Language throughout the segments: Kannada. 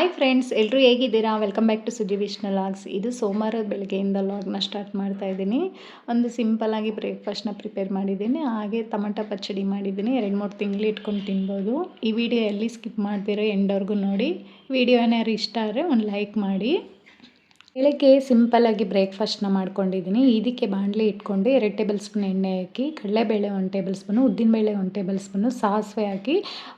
ಹಾಯ್ ಫ್ರೆಂಡ್ಸ್ ಎಲ್ಲರೂ ಹೇಗಿದ್ದೀರಾ? Welcome back to Suji Vishnu vlogs ಇದು ಸೋಮವಾರ ಬೆಳಗ್ಗೆಯಿಂದ ಲಾಗ್ನ ಸ್ಟಾರ್ಟ್ ಮಾಡ್ತಾ ಇದ್ದೀನಿ. ಒಂದು ಸಿಂಪಲ್ಲಾಗಿ ಬ್ರೇಕ್ಫಾಸ್ಟ್ನ ಪ್ರಿಪೇರ್ ಮಾಡಿದ್ದೀನಿ. ಹಾಗೆ ಟೊಮಟೊ ಪಚ್ಚಡಿ ಮಾಡಿದ್ದೀನಿ. ಎರಡು ಮೂರು ತಿಂಗಳು ಇಟ್ಕೊಂಡು ತಿನ್ಬೋದು. ಈ ವಿಡಿಯೋ ಎಲ್ಲಿ ಸ್ಕಿಪ್ ಮಾಡ್ತೀರೋ ಎಂಡವ್ರಿಗೂ ನೋಡಿ. ವಿಡಿಯೋ ಏನಾದ್ರು ಇಷ್ಟ ಆದರೆ ಒಂದು ಲೈಕ್ ಮಾಡಿ. ಬೆಳಗ್ಗೆ ಸಿಂಪಲ್ಲಾಗಿ ಬ್ರೇಕ್ಫಾಸ್ಟ್ನ ಮಾಡ್ಕೊಂಡಿದ್ದೀನಿ ಇದಕ್ಕೆ ಬಾಣಲೆ ಇಟ್ಕೊಂಡು ಎರಡು ಟೇಬಲ್ ಸ್ಪೂನ್ ಎಣ್ಣೆ ಹಾಕಿ, ಕಡಲೆಬೇಳೆ ಒಂದು ಟೇಬಲ್ ಸ್ಪೂನು ಉದ್ದಿನಬೇಳೆ ಒಂದು ಟೇಬಲ್ ಸ್ಪೂನು ಸಾಸಿವೆ ಹಾಕಿ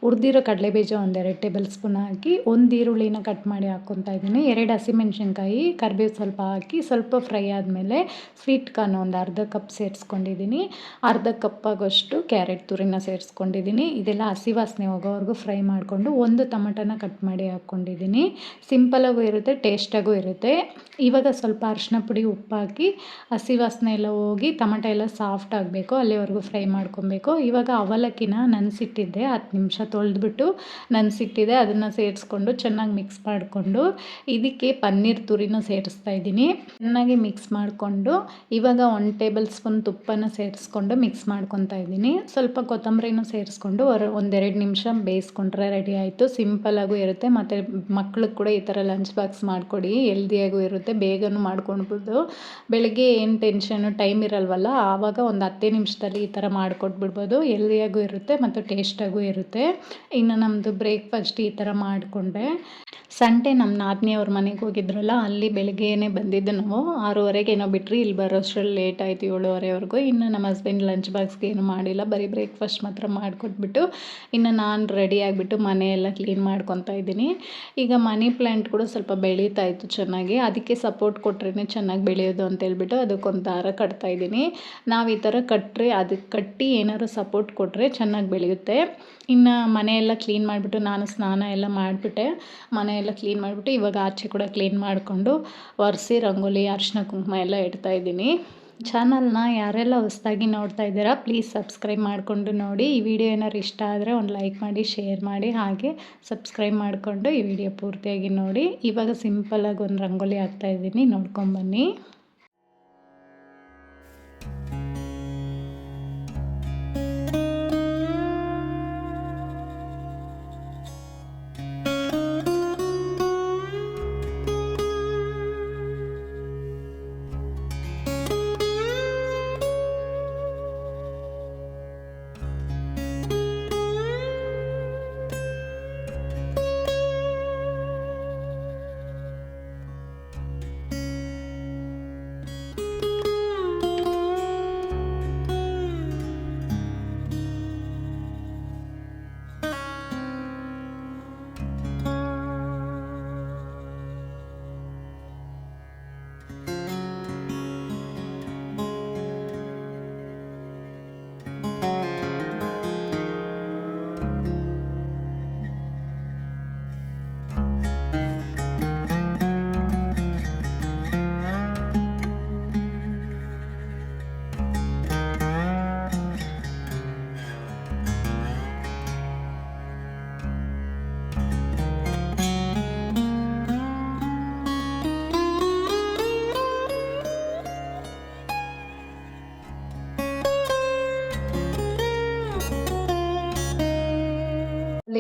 ಉರಿದಿರೋ ಕಡಲೆಬೀಜ ಒಂದೆರಡು ಟೇಬಲ್ ಸ್ಪೂನ್ ಹಾಕಿ, ಒಂದು ಈರುಳ್ಳಿನ ಕಟ್ ಮಾಡಿ ಹಾಕ್ಕೊತಾ ಇದ್ದೀನಿ ಎರಡು ಹಸಿಮೆಣಸಿನ್ಕಾಯಿ, ಕರಿಬೇವು ಸ್ವಲ್ಪ ಹಾಕಿ, ಸ್ವಲ್ಪ ಫ್ರೈ ಆದಮೇಲೆ ಸ್ವೀಟ್ ಕಾರ್ನ್ ಒಂದು ಅರ್ಧ ಕಪ್ ಸೇರಿಸ್ಕೊಂಡಿದ್ದೀನಿ ಅರ್ಧ ಕಪ್ ಆಗೋಷ್ಟು ಕ್ಯಾರೆಟ್ ತುರಿನ ಸೇರಿಸ್ಕೊಂಡಿದ್ದೀನಿ ಇದೆಲ್ಲ ಹಸಿ ವಾಸನೆ ಹೋಗೋವರೆಗೂ ಫ್ರೈ ಮಾಡಿಕೊಂಡು ಒಂದು ಟಮಟನ ಕಟ್ ಮಾಡಿ ಹಾಕ್ಕೊಂಡಿದ್ದೀನಿ ಸಿಂಪಲಾಗೂ ಇರುತ್ತೆ ಟೇಸ್ಟಾಗೂ ಇರುತ್ತೆ. ಇವಾಗ ಸ್ವಲ್ಪ ಅರಿಶಿನ ಪುಡಿ ಉಪ್ಪಾಕಿ ಹಸಿ ವಾಸನೆ ಎಲ್ಲ ಹೋಗಿ ಟಮಟ ಎಲ್ಲ ಸಾಫ್ಟ್ ಆಗಬೇಕು, ಅಲ್ಲಿವರೆಗೂ ಫ್ರೈ ಮಾಡ್ಕೊಬೇಕು. ಇವಾಗ ಅವಲಕ್ಕಿನ ನೆನೆಸಿಟ್ಟಿದ್ದೆ, ಹತ್ತು ನಿಮಿಷ ತೊಳೆದ್ಬಿಟ್ಟು ನೆನೆಸಿಟ್ಟಿದ್ದೆ, ಅದನ್ನು ಸೇರಿಸ್ಕೊಂಡು ಚೆನ್ನಾಗಿ ಮಿಕ್ಸ್ ಮಾಡಿಕೊಂಡು ಇದಕ್ಕೆ ಪನ್ನೀರ್ ತುರಿನ ಸೇರಿಸ್ತಾ ಇದ್ದೀನಿ. ಚೆನ್ನಾಗಿ ಮಿಕ್ಸ್ ಮಾಡಿಕೊಂಡು ಇವಾಗ ಒನ್ ಟೇಬಲ್ ಸ್ಪೂನ್ ತುಪ್ಪನ ಸೇರಿಸ್ಕೊಂಡು ಮಿಕ್ಸ್ ಮಾಡ್ಕೊತಾ ಇದ್ದೀನಿ. ಸ್ವಲ್ಪ ಕೊತ್ತಂಬರಿನೂ ಸೇರಿಸ್ಕೊಂಡು ಒಂದೆರಡು ನಿಮಿಷ ಬೇಯಿಸ್ಕೊಂಡ್ರೆ ರೆಡಿ ಆಯಿತು. ಸಿಂಪಲಾಗೂ ಇರುತ್ತೆ, ಮತ್ತು ಮಕ್ಳಿಗೆ ಕೂಡ ಈ ಥರ ಲಂಚ್ ಬಾಕ್ಸ್ ಮಾಡಿಕೊಡಿ ಹೆಲ್ದಿಯಾಗೂ ಇರುತ್ತೆ. ಇರುತ್ತೆ, ಬೇಗನೂ ಮಾಡ್ಕೊಳ್ಬೋದು ಬೆಳಗ್ಗೆ ಏನು ಟೆನ್ಷನು ಟೈಮ್ ಇರಲ್ವಲ್ಲ, ಆವಾಗ ಒಂದು ಹತ್ತೇ ನಿಮಿಷದಲ್ಲಿ ಈ ಥರ ಮಾಡ್ಕೊಟ್ಬಿಡ್ಬೋದು. ಎಲ್ದಿಯಾಗೂ ಇರುತ್ತೆ ಮತ್ತು ಟೇಸ್ಟಾಗೂ ಇರುತ್ತೆ. ಇನ್ನು ನಮ್ಮದು ಬ್ರೇಕ್ಫಾಸ್ಟ್ ಈ ಥರ ಮಾಡಿಕೊಂಡೆ. ಸಂಡೆ ನಮ್ಮ ನಾದಿನಿಯವ್ರ ಮನೆಗೆ ಹೋಗಿದ್ರಲ್ಲ, ಅಲ್ಲಿ ಬೆಳಗ್ಗೆನೆ ಬಂದಿದ್ದು ನಾವು. ಆರೂವರೆಗೆ ಏನೋ ಬಿಟ್ರಿ, ಇಲ್ಲಿ ಬರೋಷ್ಟರಲ್ಲಿ ಲೇಟ್ ಆಯಿತು ಏಳುವರೆವರೆಗೂ. ಇನ್ನು ನಮ್ಮ ಹಸ್ಬೆಂಡ್ ಲಂಚ್ ಬಾಕ್ಸ್ಗೆ ಏನು ಮಾಡಿಲ್ಲ, ಬರೀ ಬ್ರೇಕ್ಫಾಸ್ಟ್ ಮಾತ್ರ ಮಾಡಿಕೊಟ್ಬಿಟ್ಟು, ಇನ್ನು ನಾನು ರೆಡಿ ಆಗಿಬಿಟ್ಟು ಮನೆಯೆಲ್ಲ ಕ್ಲೀನ್ ಮಾಡ್ಕೊತಾ ಇದ್ದೀನಿ. ಈಗ ಮನಿ ಪ್ಲ್ಯಾಂಟ್ ಕೂಡ ಸ್ವಲ್ಪ ಬೆಳೀತಾ ಇತ್ತು ಚೆನ್ನಾಗಿ. ಅದಕ್ಕೆ ಸಪೋರ್ಟ್ ಕೊಟ್ರೇ ಚೆನ್ನಾಗಿ ಬೆಳೆಯೋದು ಅಂತ ಹೇಳ್ಬಿಟ್ಟು ಅದಕ್ಕೊಂದು ದಾರ ಕಟ್ತಾ ಇದ್ದೀನಿ. ನಾವು ಈ ಥರ ಕಟ್ಟರೆ ಅದಕ್ಕೆ ಕಟ್ಟಿ ಏನಾದ್ರು ಸಪೋರ್ಟ್ ಕೊಟ್ಟರೆ ಚೆನ್ನಾಗಿ ಬೆಳೆಯುತ್ತೆ. ಇನ್ನು ಮನೆಯೆಲ್ಲ ಕ್ಲೀನ್ ಮಾಡಿಬಿಟ್ಟು ನಾನು ಸ್ನಾನ ಎಲ್ಲ ಮಾಡಿಬಿಟ್ಟೆ. ಮನೆಯೆಲ್ಲ ಕ್ಲೀನ್ ಮಾಡಿಬಿಟ್ಟು ಇವಾಗ ಆಚೆ ಕೂಡ ಕ್ಲೀನ್ ಮಾಡಿಕೊಂಡು, ಒರೆಸಿ, ರಂಗೋಲಿ ಅರಿಶಿನ ಕುಂಕುಮ ಎಲ್ಲ ಇಡ್ತಾಯಿದ್ದೀನಿ ಚಾನಲ್ನ ಯಾರೆಲ್ಲ ಹೊಸ್ದಾಗಿ ನೋಡ್ತಾ ಇದ್ದೀರಾ ಪ್ಲೀಸ್ ಸಬ್ಸ್ಕ್ರೈಬ್ ಮಾಡಿಕೊಂಡು ನೋಡಿ. ಈ ವಿಡಿಯೋ ಏನಾದ್ರು ಇಷ್ಟ ಆದರೆ ಒಂದು ಲೈಕ್ ಮಾಡಿ ಶೇರ್ ಮಾಡಿ, ಹಾಗೆ ಸಬ್ಸ್ಕ್ರೈಬ್ ಮಾಡಿಕೊಂಡು ಈ ವಿಡಿಯೋ ಪೂರ್ತಿಯಾಗಿ ನೋಡಿ. ಇವಾಗ ಸಿಂಪಲಾಗಿ ಒಂದು ರಂಗೋಲಿ ಹಾಕ್ತಾಯಿದ್ದೀನಿ ನೋಡ್ಕೊಂಬನ್ನಿ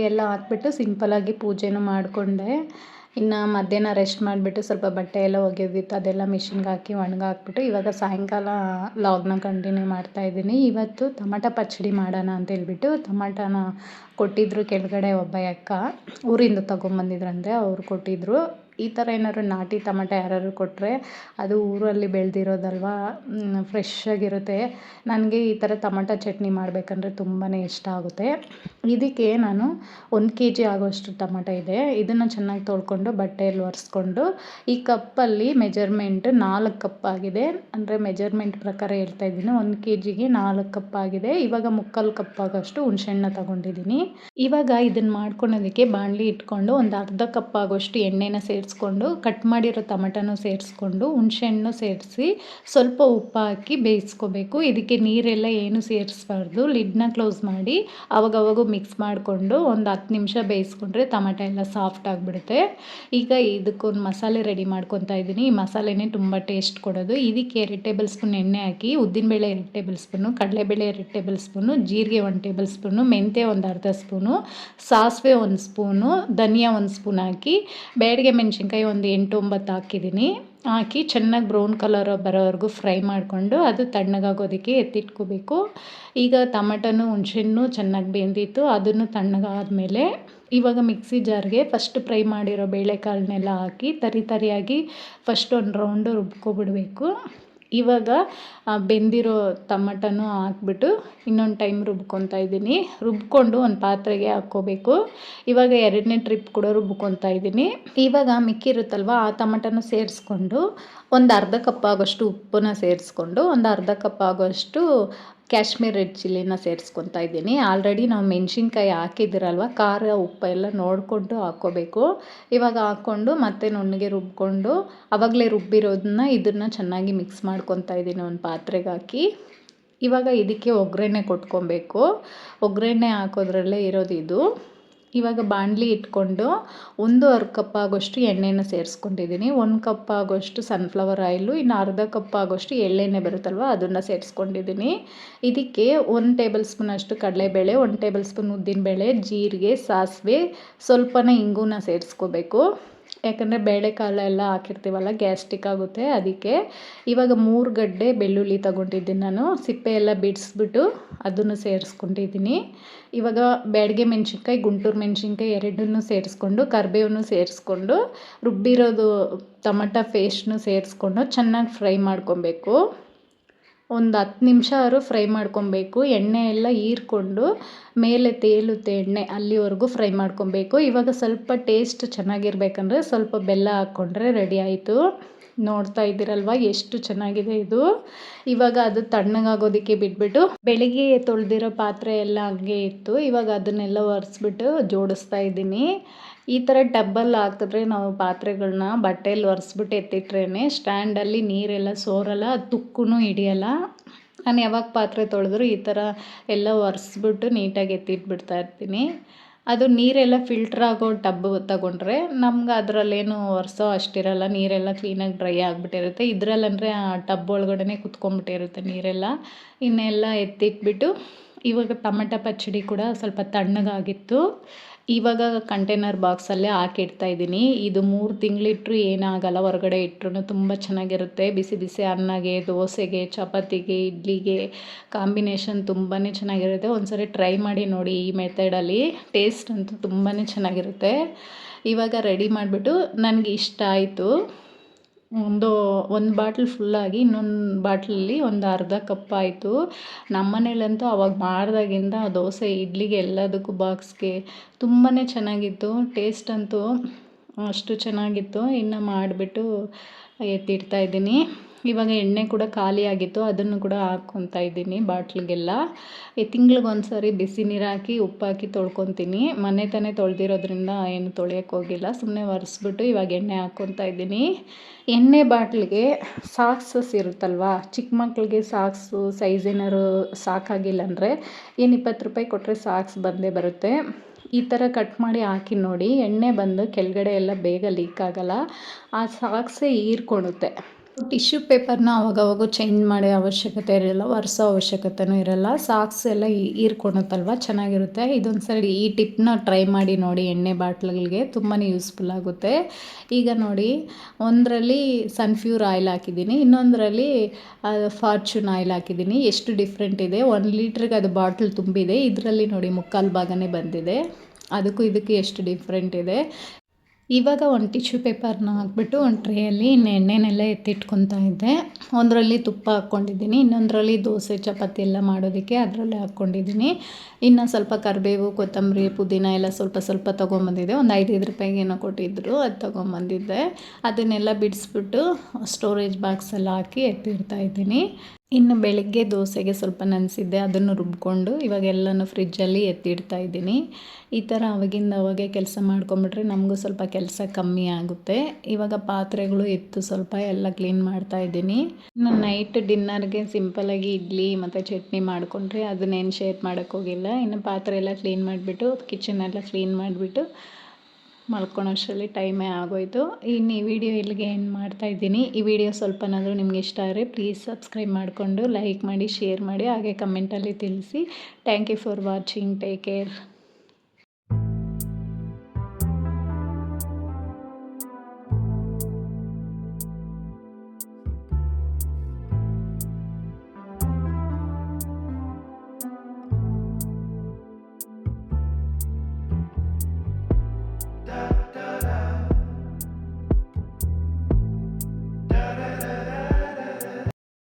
ಎಲ್ಲ ಹಾಕ್ಬಿಟ್ಟು ಸಿಂಪಲಾಗಿ ಪೂಜೆನೂ ಮಾಡಿಕೊಂಡೆ. ಇನ್ನು ಮಧ್ಯಾಹ್ನ ರೆಸ್ಟ್ ಮಾಡಿಬಿಟ್ಟು ಸ್ವಲ್ಪ ಬಟ್ಟೆ ಎಲ್ಲ ಒಗೆಯೋದಿತ್ತು ಅದೆಲ್ಲ ಮಿಷಿನ್ಗೆ ಹಾಕಿ ಒಣಗಾಕ್ಬಿಟ್ಟು ಇವಾಗ ಸಾಯಂಕಾಲ ಲಾಗ್ನ ಕಂಟಿನ್ಯೂ ಮಾಡ್ತಾಯಿದ್ದೀನಿ ಇವತ್ತು ಟೊಮಟ ಪಚ್ಚಡಿ ಮಾಡೋಣ ಅಂತ ಹೇಳ್ಬಿಟ್ಟು ಟೊಮಟನ ಕೊಟ್ಟಿದ್ದರು ಕೆಳಗಡೆ ಒಬ್ಬ ಅಕ್ಕ. ಊರಿಂದ ತೊಗೊಂಬಂದಿದ್ರಂತೆ, ಅವ್ರು ಕೊಟ್ಟಿದ್ದರು ಈ ಥರ ಏನಾದ್ರು ನಾಟಿ ಟಮಟ ಯಾರಾದ್ರು ಕೊಟ್ಟರೆ ಅದು ಊರಲ್ಲಿ ಬೆಳೆದಿರೋದಲ್ವ? ಫ್ರೆಶ್ ಆಗಿರುತ್ತೆ. ನನಗೆ ಈ ಥರ ಟಮಟ ಚಟ್ನಿ ಮಾಡಬೇಕಂದ್ರೆ ತುಂಬಾ ಇಷ್ಟ ಆಗುತ್ತೆ. ಇದಕ್ಕೆ ನಾನು ಒಂದು ಕೆ ಜಿ ಆಗೋಷ್ಟು ಟಮಟ ಇದೆ. ಇದನ್ನು ಚೆನ್ನಾಗಿ ತೊಳ್ಕೊಂಡು ಬಟ್ಟೆಯಲ್ಲಿ ಒರೆಸ್ಕೊಂಡು ಈ ಕಪ್ಪಲ್ಲಿ ಮೆಜರ್ಮೆಂಟ್ ನಾಲ್ಕು ಕಪ್ ಆಗಿದೆ. ಅಂದರೆ ಮೆಜರ್ಮೆಂಟ್ ಪ್ರಕಾರ ಹೇಳ್ತಾ ಇದ್ದೀನಿ. ಒಂದು ಕೆ ಜಿಗೆ ನಾಲ್ಕು ಕಪ್ ಆಗಿದೆ. ಇವಾಗ ಮುಕ್ಕಾಲು ಕಪ್ ಆಗೋಷ್ಟು ಹುಣ್ಸೆಹಣ್ಣ ತಗೊಂಡಿದ್ದೀನಿ. ಇವಾಗ ಇದನ್ನು ಮಾಡ್ಕೊಳೋದಕ್ಕೆ ಬಾಣಲಿ ಇಟ್ಕೊಂಡು ಒಂದು ಅರ್ಧ ಕಪ್ ಆಗೋಷ್ಟು ಎಣ್ಣೆನ ಸೇರಿಸಿ ಸೇರಿಸ್ಕೊಂಡು ಕಟ್ ಮಾಡಿರೋ ಟಮಟನೂ ಸೇರಿಸ್ಕೊಂಡು, ಹುಣ್ಸೆಹಣ್ಣು ಸೇರಿಸಿ ಸ್ವಲ್ಪ ಉಪ್ಪು ಹಾಕಿ ಬೇಯಿಸ್ಕೋಬೇಕು. ಇದಕ್ಕೆ ನೀರೆಲ್ಲ ಏನು ಸೇರಿಸ್ಬಾರ್ದು. ಲಿಡ್ನ ಕ್ಲೋಸ್ ಮಾಡಿ ಅವಾಗವಾಗ ಮಿಕ್ಸ್ ಮಾಡಿಕೊಂಡು ಒಂದು ಹತ್ತು ನಿಮಿಷ ಬೇಯಿಸ್ಕೊಂಡ್ರೆ ಟಮಟ ಎಲ್ಲ ಸಾಫ್ಟ್ ಆಗಿಬಿಡುತ್ತೆ. ಈಗ ಇದಕ್ಕೊಂದು ಮಸಾಲೆ ರೆಡಿ ಮಾಡ್ಕೊತಾ ಇದ್ದೀನಿ. ಈ ಮಸಾಲೆನೇ ತುಂಬ ಟೇಸ್ಟ್ ಕೊಡೋದು. ಇದಕ್ಕೆ ಎರಡು ಟೇಬಲ್ ಸ್ಪೂನ್ ಎಣ್ಣೆ ಹಾಕಿ, ಉದ್ದಿನಬೇಳೆ ಎರಡು ಟೇಬಲ್ ಸ್ಪೂನು, ಕಡಲೆಬೇಳೆ ಎರಡು ಟೇಬಲ್ ಸ್ಪೂನು, ಜೀರಿಗೆ ಒಂದು ಟೇಬಲ್ ಸ್ಪೂನು, ಮೆಂತ್ಯ ಒಂದು ಅರ್ಧ ಸ್ಪೂನು, ಸಾಸಿವೆ ಒಂದು ಸ್ಪೂನು, ಧನಿಯಾ ಒಂದು ಸ್ಪೂನ್ ಹಾಕಿ, ಬೇಡಿಗೆ ಮೆಣಸಿನ್ಕಾಯಿ ಒಂದು ಎಂಟು ಒಂಬತ್ತು ಹಾಕಿದ್ದೀನಿ. ಹಾಕಿ ಚೆನ್ನಾಗಿ ಬ್ರೌನ್ ಕಲರ್ ಬರೋವರೆಗೂ ಫ್ರೈ ಮಾಡಿಕೊಂಡು ಅದು ತಣ್ಣಗಾಗೋದಕ್ಕೆ ಎತ್ತಿಟ್ಕೋಬೇಕು. ಈಗ ಟಮಟನು, ಹುಣ್ಸೆಹಣ್ಣು ಚೆನ್ನಾಗಿ ಬೆಂದಿತ್ತು, ಅದನ್ನು ತಣ್ಣಗಾದಮೇಲೆ ಇವಾಗ ಮಿಕ್ಸಿ ಜಾರ್ಗೆ ಫಸ್ಟ್ ಫ್ರೈ ಮಾಡಿರೋ ಬೇಳೆಕಾಳನ್ನೆಲ್ಲ ಹಾಕಿ ತರಿ ತರಿಯಾಗಿ ಫಸ್ಟ್ ಒಂದು ರೌಂಡು ರುಬ್ಕೊಬಿಡಬೇಕು. ಇವಾಗ ಬೆಂದಿರೋ ಟಮಟನೂ ಹಾಕ್ಬಿಟ್ಟು ಇನ್ನೊಂದು ಟೈಮ್ ರುಬ್ಕೊತಾ ಇದ್ದೀನಿ. ರುಬ್ಕೊಂಡು ಒಂದು ಪಾತ್ರೆಗೆ ಹಾಕ್ಕೋಬೇಕು. ಇವಾಗ ಎರಡನೇ ಟ್ರಿಪ್ ಕೂಡ ರುಬ್ಕೊತಾ ಇದ್ದೀನಿ. ಇವಾಗ ಮಿಕ್ಕಿರುತ್ತಲ್ವ, ಆ ಟಮಟನೂ ಸೇರಿಸ್ಕೊಂಡು ಒಂದು ಅರ್ಧ ಕಪ್ ಆಗೋಷ್ಟು ಉಪ್ಪನ್ನ ಸೇರಿಸ್ಕೊಂಡು, ಒಂದು ಅರ್ಧ ಕಪ್ ಆಗೋಷ್ಟು ಕಾಶ್ಮೀರ್ ರೆಡ್ ಚಿಲ್ಲಿನ ಸೇರಿಸ್ಕೊತಾ ಇದ್ದೀನಿ. ಆಲ್ರೆಡಿ ನಾವು ಮೆಣಸಿನ್ಕಾಯಿ ಹಾಕಿದ್ದೀರಲ್ವ? ಖಾರ, ಉಪ್ಪು ಎಲ್ಲ ನೋಡಿಕೊಂಡು ಹಾಕ್ಕೋಬೇಕು. ಇವಾಗ ಹಾಕ್ಕೊಂಡು ಮತ್ತೆ ನುಣ್ಣಗೆ ರುಬ್ಕೊಂಡು ಆವಾಗಲೇ ರುಬ್ಬಿರೋದನ್ನ ಇದನ್ನು ಚೆನ್ನಾಗಿ ಮಿಕ್ಸ್ ಮಾಡ್ಕೊತಾ ಇದ್ದೀನಿ ಒಂದು ಪಾತ್ರೆಗೆ ಹಾಕಿ. ಇವಾಗ ಇದಕ್ಕೆ ಒಗ್ಗರಣೆ ಕೊಟ್ಕೊಬೇಕು. ಒಗ್ಗರಣೆ ಹಾಕೋದ್ರಲ್ಲೇ ಇರೋದು ಇದು. ಇವಾಗ ಬಾಣಲಿ ಇಟ್ಕೊಂಡು ಒಂದೂವರೆ ಕಪ್ ಆಗೋಷ್ಟು ಎಣ್ಣೆನ ಸೇರಿಸ್ಕೊಂಡಿದ್ದೀನಿ. ಒಂದು ಕಪ್ ಆಗೋಷ್ಟು ಸನ್ಫ್ಲವರ್ ಆಯಿಲು ಇನ್ನು ಅರ್ಧ ಕಪ್ ಆಗೋಷ್ಟು ಎಳ್ಳೆಣ್ಣೆ ಬರುತ್ತಲ್ವ, ಅದನ್ನು ಸೇರಿಸ್ಕೊಂಡಿದ್ದೀನಿ. ಇದಕ್ಕೆ ಒಂದು ಟೇಬಲ್ ಸ್ಪೂನ್ ಅಷ್ಟು ಕಡಲೆಬೇಳೆ, ಒಂದು ಟೇಬಲ್ ಸ್ಪೂನ್ ಉದ್ದಿನಬೇಳೆ, ಜೀರಿಗೆ, ಸಾಸಿವೆ, ಸ್ವಲ್ಪನೇ ಇಂಗುನ ಸೇರಿಸ್ಕೋಬೇಕು. ಯಾಕಂದರೆ ಬೇಳೆಕಾಳು ಎಲ್ಲ ಹಾಕಿರ್ತೀವಲ್ಲ, ಗ್ಯಾಸ್ಟಿಕ್ ಆಗುತ್ತೆ. ಅದಕ್ಕೆ ಇವಾಗ ಮೂರು ಗಡ್ಡೆ ಬೆಳ್ಳುಳ್ಳಿ ತಗೊಂಡಿದ್ದೀನಿ ನಾನು. ಸಿಪ್ಪೆ ಎಲ್ಲ ಬಿಡಿಸ್ಬಿಟ್ಟು ಅದನ್ನು ಸೇರಿಸ್ಕೊಂಡಿದ್ದೀನಿ. ಇವಾಗ ಬ್ಯಾಡಿಗೆ ಮೆಣ್ಸಿನ್ಕಾಯಿ, ಗುಂಟೂರು ಮೆಣ್ಸಿನ್ಕಾಯಿ ಎರಡನ್ನೂ ಸೇರಿಸ್ಕೊಂಡು, ಕರಿಬೇವನ್ನು ಸೇರಿಸ್ಕೊಂಡು, ರುಬ್ಬಿರೋದು ಟೊಮಟ ಪೇಸ್ಟ್ನು ಸೇರಿಸ್ಕೊಂಡು ಚೆನ್ನಾಗಿ ಫ್ರೈ ಮಾಡ್ಕೊಬೇಕು. ಒಂದು ಹತ್ತು ನಿಮಿಷ ಆದ್ರು ಫ್ರೈ ಮಾಡ್ಕೊಬೇಕು. ಎಣ್ಣೆ ಎಲ್ಲ ಹೀರ್ಕೊಂಡು ಮೇಲೆ ತೇಲುತ್ತೆ ಎಣ್ಣೆ ಅಲ್ಲಿವರೆಗೂ ಫ್ರೈ ಮಾಡ್ಕೊಬೇಕು. ಇವಾಗ ಸ್ವಲ್ಪ ಟೇಸ್ಟ್ ಚೆನ್ನಾಗಿರ್ಬೇಕಂದ್ರೆ ಸ್ವಲ್ಪ ಬೆಲ್ಲ ಹಾಕ್ಕೊಂಡ್ರೆ ರೆಡಿ ಆಯಿತು. ನೋಡ್ತಾ ಇದ್ದೀರಲ್ವ ಎಷ್ಟು ಚೆನ್ನಾಗಿದೆ ಇದು. ಇವಾಗ ಅದು ತಣ್ಣಗಾಗೋದಕ್ಕೆ ಬಿಟ್ಬಿಟ್ಟು ಬೆಳಿಗ್ಗೆ ತೊಳೆದಿರೋ ಪಾತ್ರೆ ಎಲ್ಲ ಹಂಗೆ ಇತ್ತು. ಇವಾಗ ಅದನ್ನೆಲ್ಲ ಒರೆಸ್ಬಿಟ್ಟು ಜೋಡಿಸ್ತಾ ಇದ್ದೀನಿ. ಈ ಥರ ಟಬ್ಬಲ್ಲಿ ಹಾಕಿದ್ರೆ ನಾವು ಪಾತ್ರೆಗಳನ್ನ ಬಟ್ಟೆಯಲ್ಲಿ ಒರೆಸ್ಬಿಟ್ಟು ಎತ್ತಿಟ್ರೇ ಸ್ಟ್ಯಾಂಡಲ್ಲಿ ನೀರೆಲ್ಲ ಸೋರಲ್ಲ ತುಕ್ಕೂ ಹಿಡಿಯಲ್ಲ. ನಾನು ಯಾವಾಗ ಪಾತ್ರೆ ತೊಳೆದ್ರು ಈ ಥರ ಎಲ್ಲ ಒರೆಸ್ಬಿಟ್ಟು ನೀಟಾಗಿ ಎತ್ತಿಟ್ಬಿಡ್ತಾ ಇರ್ತೀನಿ. ಅದು ನೀರೆಲ್ಲ ಫಿಲ್ಟ್ರ್ ಆಗೋ ಟಬ್ ತಗೊಂಡ್ರೆ ನಮ್ಗೆ ಅದರಲ್ಲೇನು ಒರೆಸೋ ಅಷ್ಟಿರಲ್ಲ, ನೀರೆಲ್ಲ ಕ್ಲೀನಾಗಿ ಡ್ರೈ ಆಗಿಬಿಟ್ಟಿರುತ್ತೆ. ಇದರಲ್ಲಂದರೆ ಆ ಟಬ್ ಒಳಗಡೆ ಕುತ್ಕೊಂಡ್ಬಿಟ್ಟಿರುತ್ತೆ ನೀರೆಲ್ಲ. ಇನ್ನೆಲ್ಲ ಎತ್ತಿಟ್ಬಿಟ್ಟು ಇವಾಗ ಟೊಮೆಟೊ ಪಚ್ಚಡಿ ಕೂಡ ಸ್ವಲ್ಪ ತಣ್ಣಗಾಗಿತ್ತು. ಇವಾಗ ಕಂಟೈನರ್ ಬಾಕ್ಸಲ್ಲೇ ಹಾಕಿಡ್ತಾ ಇದ್ದೀನಿ. ಇದು ಮೂರು ತಿಂಗಳಿಟ್ರು ಏನಾಗಲ್ಲ, ಹೊರಗಡೆ ಇಟ್ಟರು ತುಂಬ ಚೆನ್ನಾಗಿರುತ್ತೆ. ಬಿಸಿ ಬಿಸಿ ಅನ್ನಗೆ, ದೋಸೆಗೆ, ಚಪಾತಿಗೆ, ಇಡ್ಲಿಗೆ ಕಾಂಬಿನೇಷನ್ ತುಂಬಾ ಚೆನ್ನಾಗಿರುತ್ತೆ. ಒಂದ್ಸರಿ ಟ್ರೈ ಮಾಡಿ ನೋಡಿ ಈ ಮೆಥಡಲ್ಲಿ. ಟೇಸ್ಟ್ ಅಂತೂ ತುಂಬಾ ಚೆನ್ನಾಗಿರುತ್ತೆ. ಇವಾಗ ರೆಡಿ ಮಾಡಿಬಿಟ್ಟು ನನಗೆ ಇಷ್ಟ ಆಯಿತು. ಒಂದು ಒಂದು ಬಾಟ್ಲ್ ಫುಲ್ಲಾಗಿ ಇನ್ನೊಂದು ಬಾಟ್ಲಲ್ಲಿ ಒಂದು ಅರ್ಧ ಕಪ್ ಆಯಿತು. ನಮ್ಮ ಮನೇಲಂತೂ ಅವಾಗ ಮಾಡಿದಾಗಿಂದ ದೋಸೆ, ಇಡ್ಲಿಗೆ ಎಲ್ಲದಕ್ಕೂ ಬಾಕ್ಸ್ಗೆ ತುಂಬಾ ಚೆನ್ನಾಗಿತ್ತು. ಟೇಸ್ಟ್ ಅಂತೂ ಅಷ್ಟು ಚೆನ್ನಾಗಿತ್ತು. ಇನ್ನು ಮಾಡಿಬಿಟ್ಟು ಎತ್ತಿಡ್ತಾಯಿದ್ದೀನಿ ಇವಾಗ ಎಣ್ಣೆ ಕೂಡ ಖಾಲಿ ಆಗಿತ್ತು, ಅದನ್ನು ಕೂಡ ಹಾಕ್ಕೊತಾ ಇದ್ದೀನಿ ಬಾಟ್ಲಿಗೆಲ್ಲ. ತಿಂಗ್ಳಿಗೆ ಒಂದ್ಸರಿ ಸಾರಿ ಬಿಸಿ ನೀರು ಹಾಕಿ, ಉಪ್ಪು ಹಾಕಿ ತೊಳ್ಕೊತೀನಿ. ಮನೆ ತಾನೇ ತೊಳೆದಿರೋದ್ರಿಂದ ಏನು ತೊಳೆಯೋಕ್ಕೆ ಹೋಗಿಲ್ಲ ಸುಮ್ಮನೆ ಒರೆಸ್ಬಿಟ್ಟು ಇವಾಗ ಎಣ್ಣೆ ಹಾಕ್ಕೊತಾ ಇದ್ದೀನಿ. ಎಣ್ಣೆ ಬಾಟ್ಲಿಗೆ ಸಾಕ್ಸಸ್ ಇರುತ್ತಲ್ವ ಚಿಕ್ಕ ಮಕ್ಕಳಿಗೆ ಸಾಕ್ಸು ಸೈಜ್ ಏನಾದ್ರು ಸಾಕಾಗಿಲ್ಲ ಅಂದರೆ ಏನು ಇಪ್ಪತ್ತು ರೂಪಾಯಿ ಕೊಟ್ಟರೆ ಸಾಕ್ಸ್ ಬಂದೇ ಬರುತ್ತೆ. ಈ ಥರ ಕಟ್ ಮಾಡಿ ಹಾಕಿ ನೋಡಿ, ಎಣ್ಣೆ ಬಂದು ಕೆಳಗಡೆ ಎಲ್ಲ ಬೇಗ ಲೀಕ್ ಆಗಲ್ಲ, ಆ ಸಾಕ್ಸೇ ಹೀರ್ಕೊಳುತ್ತೆ ಟಿಶ್ಯೂ ಪೇಪರ್ನ ಅವಾಗವಾಗ ಚೇಂಜ್ ಮಾಡೋ ಅವಶ್ಯಕತೆ ಇರಲ್ಲ ಒರೆಸೋ ಅವಶ್ಯಕತೆನೂ ಇರಲ್ಲ. ಸಾಕ್ಸ್ ಎಲ್ಲ ಹೀರ್ಕೊಳತ್ತಲ್ವ ಚೆನ್ನಾಗಿರುತ್ತೆ. ಇದೊಂದು ಸರಿ ಈ ಟಿಪ್ನ ಟ್ರೈ ಮಾಡಿ ನೋಡಿ, ಎಣ್ಣೆ ಬಾಟ್ಲ್ಗಳಿಗೆ ತುಂಬಾ ಯೂಸ್ಫುಲ್ ಆಗುತ್ತೆ. ಈಗ ನೋಡಿ, ಒಂದರಲ್ಲಿ ಸನ್ಫ್ಯೂರ್ ಆಯಿಲ್ ಹಾಕಿದ್ದೀನಿ, ಇನ್ನೊಂದರಲ್ಲಿ ಫಾರ್ಚೂನ್ ಆಯಿಲ್ ಹಾಕಿದ್ದೀನಿ. ಎಷ್ಟು ಡಿಫ್ರೆಂಟ್ ಇದೆ. ಒಂದು ಲೀಟ್ರಿಗೆ ಅದು ಬಾಟ್ಲ್ ತುಂಬಿದೆ. ಇದರಲ್ಲಿ ನೋಡಿ ಮುಕ್ಕಾಲು ಭಾಗನೇ ಬಂದಿದೆ. ಅದಕ್ಕೂ ಇದಕ್ಕೆ ಎಷ್ಟು ಡಿಫ್ರೆಂಟ್ ಇದೆ. ಇವಾಗ ಒಂದು ಟಿಶ್ಯೂ ಪೇಪರ್ನ ಹಾಕ್ಬಿಟ್ಟು ಒಂದು ಟ್ರೇಯಲ್ಲಿ ಎಣ್ಣೆನೆಲ್ಲ ಎತ್ತಿಟ್ಕೊತಾ ಇದ್ದೆ. ಒಂದರಲ್ಲಿ ತುಪ್ಪ ಹಾಕ್ಕೊಂಡಿದ್ದೀನಿ, ಇನ್ನೊಂದರಲ್ಲಿ ದೋಸೆ, ಚಪಾತಿ ಎಲ್ಲ ಮಾಡೋದಕ್ಕೆ ಅದರಲ್ಲೇ ಹಾಕ್ಕೊಂಡಿದ್ದೀನಿ. ಇನ್ನು ಸ್ವಲ್ಪ ಕರಿಬೇವು, ಕೊತ್ತಂಬರಿ, ಪುದೀನ ಎಲ್ಲ ಸ್ವಲ್ಪ ಸ್ವಲ್ಪ ತೊಗೊಂಬಂದಿದ್ದೆ. ಒಂದು ಐದೈದು ರೂಪಾಯಿಗೆ ಏನೋ ಕೊಟ್ಟಿದ್ದರು ಅದು ತೊಗೊಂಬಂದಿದ್ದೆ. ಅದನ್ನೆಲ್ಲ ಬಿಡಿಸ್ಬಿಟ್ಟು ಸ್ಟೋರೇಜ್ ಬಾಕ್ಸಲ್ಲಿ ಹಾಕಿ ಎತ್ತಿಡ್ತಾ ಇದ್ದೀನಿ. ಇನ್ನು ಬೆಳಗ್ಗೆ ದೋಸೆಗೆ ಸ್ವಲ್ಪ ನೆನೆಸಿದ್ದೆ, ಅದನ್ನು ರುಬ್ಕೊಂಡು ಇವಾಗ ಎಲ್ಲನೂ ಫ್ರಿಜ್ಜಲ್ಲಿ ಎತ್ತಿಡ್ತಾ ಇದ್ದೀನಿ. ಈ ಥರ ಅವಾಗಿಂದ ಅವಾಗೆ ಕೆಲಸ ಮಾಡ್ಕೊಂಬಿಟ್ರೆ ನಮಗೂ ಸ್ವಲ್ಪ ಕೆಲಸ ಕಮ್ಮಿ ಆಗುತ್ತೆ. ಇವಾಗ ಪಾತ್ರೆಗಳು ಎತ್ತು ಸ್ವಲ್ಪ ಎಲ್ಲ ಕ್ಲೀನ್ ಮಾಡ್ತಾ ಇದ್ದೀನಿ. ಇನ್ನು ನೈಟ್ ಡಿನ್ನರ್ಗೆ ಸಿಂಪಲಾಗಿ ಇಡ್ಲಿ ಮತ್ತು ಚಟ್ನಿ ಮಾಡಿಕೊಂಡ್ರೆ ಅದನ್ನೇನು ಶೇರ್ ಮಾಡೋಕ್ಕೋಗಿಲ್ಲ. ಇನ್ನು ಪಾತ್ರೆ ಎಲ್ಲ ಕ್ಲೀನ್ ಮಾಡಿಬಿಟ್ಟು ಕಿಚನ್ ಎಲ್ಲ ಕ್ಲೀನ್ ಮಾಡಿಬಿಟ್ಟು ಮಲ್ಕೊಳೋಷ್ಟರಲ್ಲಿ ಟೈಮೇ ಆಗೋಯಿತು. ಇನ್ನು ಈ ವಿಡಿಯೋ ಇಲ್ಲಿಗೆ ಏನು ಮಾಡ್ತಾಯಿದ್ದೀನಿ ಈ ವಿಡಿಯೋ ಸ್ವಲ್ಪನಾದರೂ ನಿಮ್ಗೆ ಇಷ್ಟ ಆದರೆ ಪ್ಲೀಸ್ ಸಬ್ಸ್ಕ್ರೈಬ್ ಮಾಡಿಕೊಂಡು ಲೈಕ್ ಮಾಡಿ ಶೇರ್ ಮಾಡಿ, ಹಾಗೆ ಕಮೆಂಟಲ್ಲಿ ತಿಳಿಸಿ. Thank you for watching take care